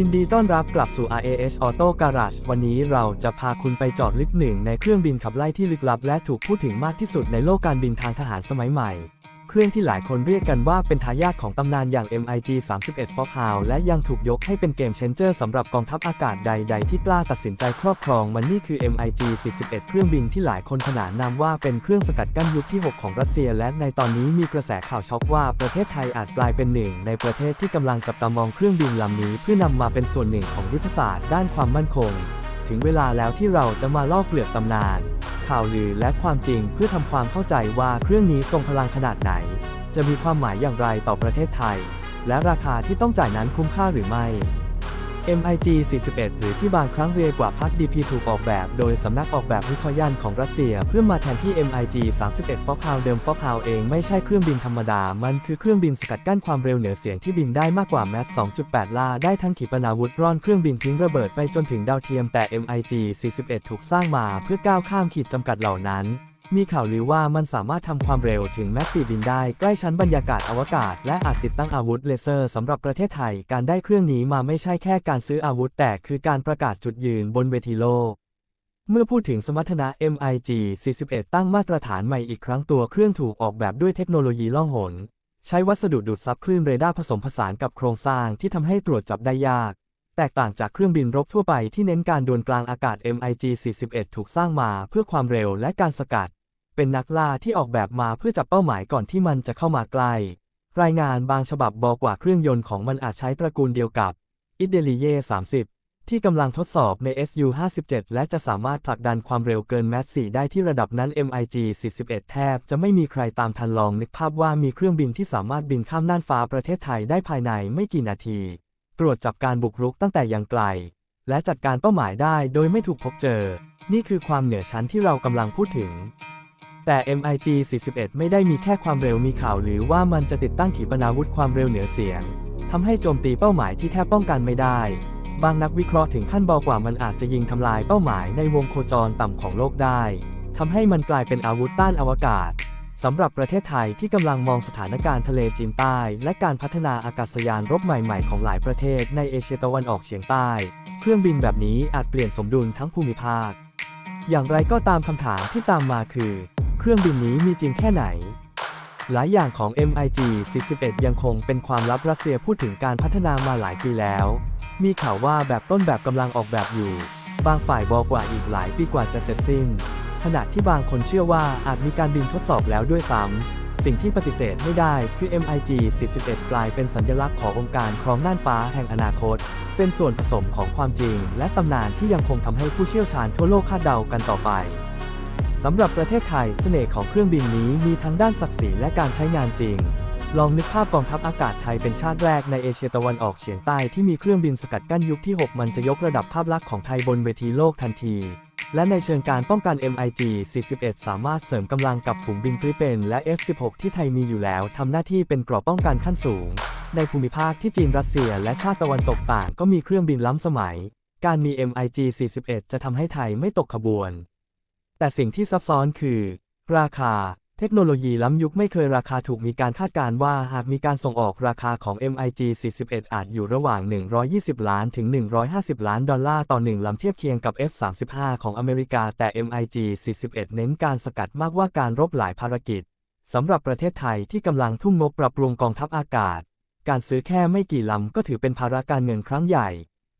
ยินดีต้อนรับกลับสู่ RAS Auto Garage วันนี้เราจะพาคุณไปจอดลึกหนึ่งในเครื่องบินขับไล่ที่ลึกลับและถูกพูดถึงมากที่สุดในโลกการบินทางทหารสมัยใหม่ เครื่องที่หลายคนเรียกกันว่าเป็นทายาทของตำนานอย่าง MiG 31 Foxhound และยังถูกยกให้เป็นเกมเชนเจอร์สำหรับกองทัพอากาศใด ๆ ที่กล้าตัดสินใจครอบครองมันนี่คือ MiG 41 เครื่องบินที่หลายคนขนานนามว่าเป็นเครื่องสกัดกั้นยุคที่ 6 ของรัสเซีย และในตอนนี้มีกระแสข่าวช็อกว่าประเทศไทยอาจกลายเป็นหนึ่ง ในประเทศที่กำลังจับตามองเครื่องบินลำนี้ เพื่อนำมาเป็นส่วนหนึ่งของยุทธศาสตร์ด้านความมั่นคง ถึงเวลาแล้วที่เราจะมาลอกเปลือกตำนาน ข่าวลือและความจริงเพื่อทำความเข้าใจว่าเครื่องนี้ทรงพลังขนาดไหน จะมีความหมายอย่างไรต่อประเทศไทย และราคาที่ต้องจ่ายนั้นคุ้มค่าหรือไม่ MiG 41 หรือที่บางครั้งเรียกว่าพัด DP ถูกออกแบบ โดยสำนักออกแบบวิคอยันของรัสเซีย เพื่อมาแทนที่ MiG 31 Foxhound เดิม Foxhound เองไม่ใช่เครื่องบินธรรมดา มันคือเครื่องบินสกัดกั้นความเร็วเหนือเสียงที่บินได้มากกว่าแมท2.8 ล่า ได้ทั้งขีปนาวุธร่อนเครื่องบินทิ้งระเบิดไปจนถึงดาวเทียมแต่ MiG 41 ถูกสร้างมาเพื่อก้าวข้ามขีดจำกัดเหล่านั้น มีข่าวลือว่ามันสามารถทำความเร็วถึงแม็กซีบินได้ใกล้ชั้นบรรยากาศอวกาศ และอาจติดตั้งอาวุธเลเซอร์สำหรับประเทศไทย การได้เครื่องนี้มาไม่ใช่แค่การซื้ออาวุธ แต่คือการประกาศจุดยืนบนเวทีโลก เมื่อพูดถึงสมรรถนะ MiG 41 ตั้งมาตรฐานใหม่อีกครั้งตัวเครื่องถูกออกแบบด้วยเทคโนโลยีล่องหน ใช้วัสดุดูดซับคลื่นเรดาร์ผสมผสานกับโครงสร้างที่ทำให้ตรวจจับได้ยากแตกต่างจากเครื่องบินรบทั่วไปที่เน้นการดวลกลางอากาศ MiG 41 ถูกสร้างมาเพื่อความเร็วและการสกัด เป็นนักล่าที่ออกแบบมาเพื่อจับเป้าหมายก่อนที่มันจะเข้ามาใกล้ รายงานบางฉบับบอกว่าเครื่องยนต์ของมันอาจใช้ตระกูลเดียวกับ i d e l i e 30 ที่กำลังทดสอบใน SU-57 และจะสามารถผลักดันความเร็วเกินแมท4ได้ที่ระดับนั้น MiG 41 แทบจะไม่มีใครตามทันลองนึกภาพว่ามีเครื่องบินที่สามารถบินข้ามน่านฟ้าประเทศไทยได้ภายในไม่กี่นาที ตรวจจับการบุกรุกตั้งแต่ยังไกล และจัดการเป้าหมายได้โดยไม่ถูกพบเจอ นี่คือความเหนือชั้นที่เรากำลังพูดถึง แต่ MiG 41 ไม่ได้มีแค่ความเร็วมีข่าวหรือว่ามันจะติดตั้งขีปนาวุธความเร็วเหนือเสียงทำให้โจมตีเป้าหมายที่แทบป้องกันไม่ได้ บางนักวิเคราะห์ถึงขั้นบอกว่ามันอาจจะยิงทำลายเป้าหมายในวงโคจรต่ำของโลกได้ทำให้มันกลายเป็นอาวุธต้านอวกาศสำหรับประเทศไทยที่กำลังมองสถานการณ์ทะเลจีนใต้ และการพัฒนาอากาศยานรบใหม่ๆ ของหลายประเทศในเอเชียตะวันออกเฉียงใต้ เครื่องบินแบบนี้อาจเปลี่ยนสมดุลทั้งภูมิภาค อย่างไรก็ตามคำถามที่ตามมาคือ เครื่องบินนี้มีจริงแค่ไหน หลายอย่างของ MiG 41 ยังคงเป็นความลับรัสเซียพูดถึงการพัฒนามาหลายปีแล้ว มีข่าวว่าแบบต้นแบบกำลังออกแบบอยู่ บางฝ่ายบอกว่าอีกหลายปีกว่าจะเสร็จสิ้น ขณะที่บางคนเชื่อว่าอาจมีการบินทดสอบแล้วด้วยซ้ำสิ่งที่ปฏิเสธไม่ได้คือ MiG 41 กลายเป็นสัญลักษณ์ขององค์การครองน่านฟ้าแห่งอนาคต เป็นส่วนผสมของความจริง และตำนานที่ยังคงทำให้ผู้เชี่ยวชาญทั่วโลกคาดเดากันต่อไป สำหรับประเทศไทยเสน่ห์ของเครื่องบินนี้มีทั้งด้านศักดิ์ศรีและการใช้งานจริง ลองนึกภาพกองทัพอากาศไทยเป็นชาติแรกในเอเชียตะวันออกเฉียงใต้ที่มีเครื่องบินสกัดกั้นยุคที่ 6 มันจะยกระดับภาพลักษณ์ของไทยบนเวทีโลกทันที และในเชิงการป้องกัน MiG 41 สามารถเสริมกำลังกับฝูงบินกริเปนและ F16 ที่ไทยมีอยู่แล้วทำหน้าที่เป็นกราะป้องกันขั้นสูง ในภูมิภาคที่จีนรัสเซีย และชาติตะวันตกต่างก็มีเครื่องบินล้ำสมัย การมี MiG 41 จะทำให้ไทยไม่ตกขบวน แต่สิ่งที่ซับซ้อนคือ ราคา เทคโนโลยีล้ำยุคไม่เคยราคาถูกมีการคาดการณ์ว่าหากมีการส่งออกราคาของ MiG 41 อาจอยู่ระหว่าง 120 ล้านถึง 150 ล้านดอลลาร์ต่อหนึ่งลำเทียบเคียงกับ F35 ของอเมริกาแต่ MiG 41 เน้นการสกัดมากกว่าการรบหลายภารกิจสำหรับประเทศไทยที่กำลังทุ่มงบปรับปรุงกองทัพอากาศ การซื้อแค่ไม่กี่ลำก็ถือเป็นภาระการเงินครั้งใหญ่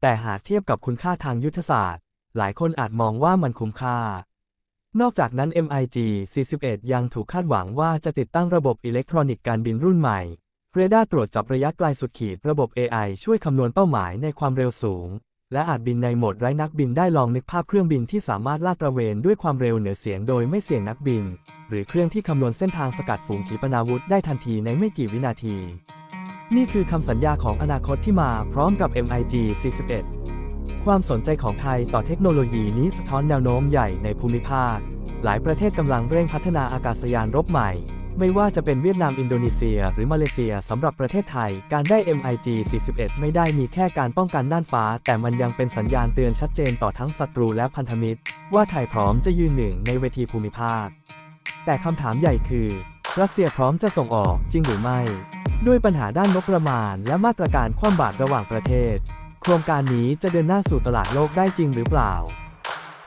แต่หากเทียบกับคุณค่าทางยุทธศาสตร์ หลายคนอาจมองว่ามันคุ้มค่า นอกจากนั้น MiG 41 ยังถูกคาดหวังว่าจะติดตั้งระบบอิเล็กทรอนิกส์การบินรุ่นใหม่ เรดาร์ตรวจจับระยะไกลสุดขีดระบบ AI ช่วยคำนวณเป้าหมายในความเร็วสูง และอาจบินในโหมดไร้นักบินได้ลองนึกภาพเครื่องบินที่สามารถลาดตระเวนด้วยความเร็วเหนือเสียงโดยไม่เสี่ยงนักบิน หรือเครื่องที่คำนวณเส้นทางสกัดฝูงขีปนาวุธได้ทันทีในไม่กี่วินาที นี่คือคำสัญญาของอนาคตที่มาพร้อมกับ MiG 41 ความสนใจของไทยต่อเทคโนโลยีนี้สะท้อนแนวโน้มใหญ่ในภูมิภาค หลายประเทศกำลังเร่งพัฒนาอากาศยานรบใหม่ ไม่ว่าจะเป็นเวียดนามอินโดนีเซีย หรือมาเลเซียสำหรับประเทศไทย การได้ MiG 41 ไม่ได้มีแค่การป้องกันน่านฟ้า แต่มันยังเป็นสัญญาณเตือนชัดเจนต่อทั้งศัตรูและพันธมิตร ว่าไทยพร้อมจะยืนหนึ่งในเวทีภูมิภาค แต่คำถามใหญ่คือ รัสเซียพร้อมจะส่งออกจริงหรือไม่ ด้วยปัญหาด้านงบประมาณ และมาตรการคว่ำบาตรระหว่างประเทศ คครงการนี้จะเดินหน้าสู่ตลาดโลกได้จริงหรือเปล่า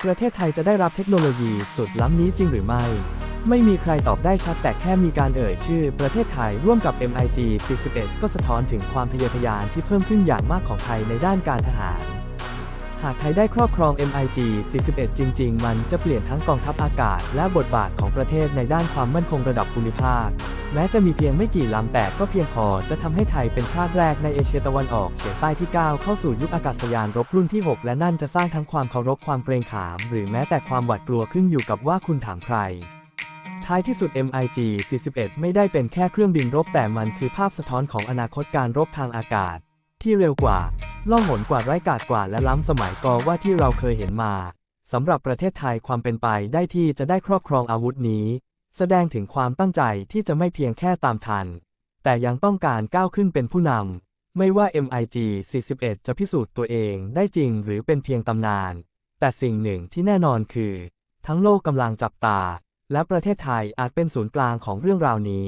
ประเทศไทยจะได้รับเทคโนโลยีสุดล้ำนี้จริงหรือไม่ ไม่มีใครตอบได้ชัดแต่แค่มีการเอ่ยชื่อ ประเทศไทยร่วมกับ MIG 41ก็สะท้อนถึงความทะเยอทะยานที่เพิ่มขึ้นอย่างมากของไทยในด้านการทหาร หากไทยได้ครอบครอง MIG 41 จริง ๆ มันจะเปลี่ยนทั้งกองทัพอากาศ และบทบาทของประเทศในด้านความมั่นคงระดับภูมิภาค แม้จะมีเพียงไม่กี่ลำแต่ก็เพียงพอจะทำให้ไทยเป็นชาติแรกในเอเชียตะวันออกเฉียงใต้ที่ก้าเข้าสู่ยุคอากาศยานรบรุ่นที่ 6 และนั่นจะสร้างทั้งความเคารพความเกรงขาม หรือแม้แต่ความหวาดกลัวขึ้นอยู่กับว่าคุณถามใคร ท้ายที่สุด MiG 41 ไม่ได้เป็นแค่เครื่องบินรบแต่มันคือภาพสะท้อนของอนาคตการรบทางอากาศ ที่เร็วกว่าล่องหนกว่าไร้กาดกว่าและล้ำสมัยกว่าที่เราเคยเห็นมาสำหรับประเทศไทยความเป็นไปได้ที่จะได้ครอบครองอาวุธนี้ แสดงถึงความตั้งใจที่จะไม่เพียงแค่ตามทัน แต่ยังต้องการก้าวขึ้นเป็นผู้นำ ไม่ว่า MiG 41 จะพิสูจน์ตัวเองได้จริงหรือเป็นเพียงตำนาน แต่สิ่งหนึ่งที่แน่นอนคือ ทั้งโลกกำลังจับตา และประเทศไทยอาจเป็นศูนย์กลางของเรื่องราวนี้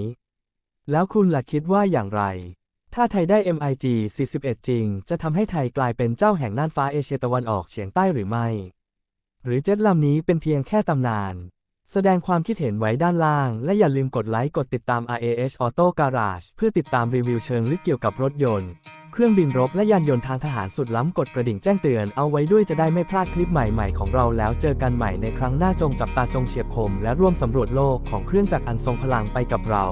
แล้วคุณล่ะคิดว่าอย่างไร ถ้าไทยได้ MiG 41 จริง จะทำให้ไทยกลายเป็นเจ้าแห่งน่านฟ้าเอเชียตะวันออกเฉียงใต้หรือไม่ หรือเจ็ตลำนี้เป็นเพียงแค่ตำนาน แสดงความคิดเห็นไว้ด้านล่าง และอย่าลืมกดไลค์กดติดตาม RAH Auto Garage เพื่อติดตามรีวิวเชิงลึกเกี่ยวกับรถยนต์ เครื่องบินรบและยานยนต์ทางทหารสุดล้ำกดกระดิ่งแจ้งเตือนเอาไว้ด้วยจะได้ไม่พลาดคลิปใหม่ๆของเราแล้วเจอกันใหม่ในครั้งหน้าจงจับตาจงเฉียบคม และร่วมสำรวจโลกของเครื่องจักรอันทรงพลังไปกับเรา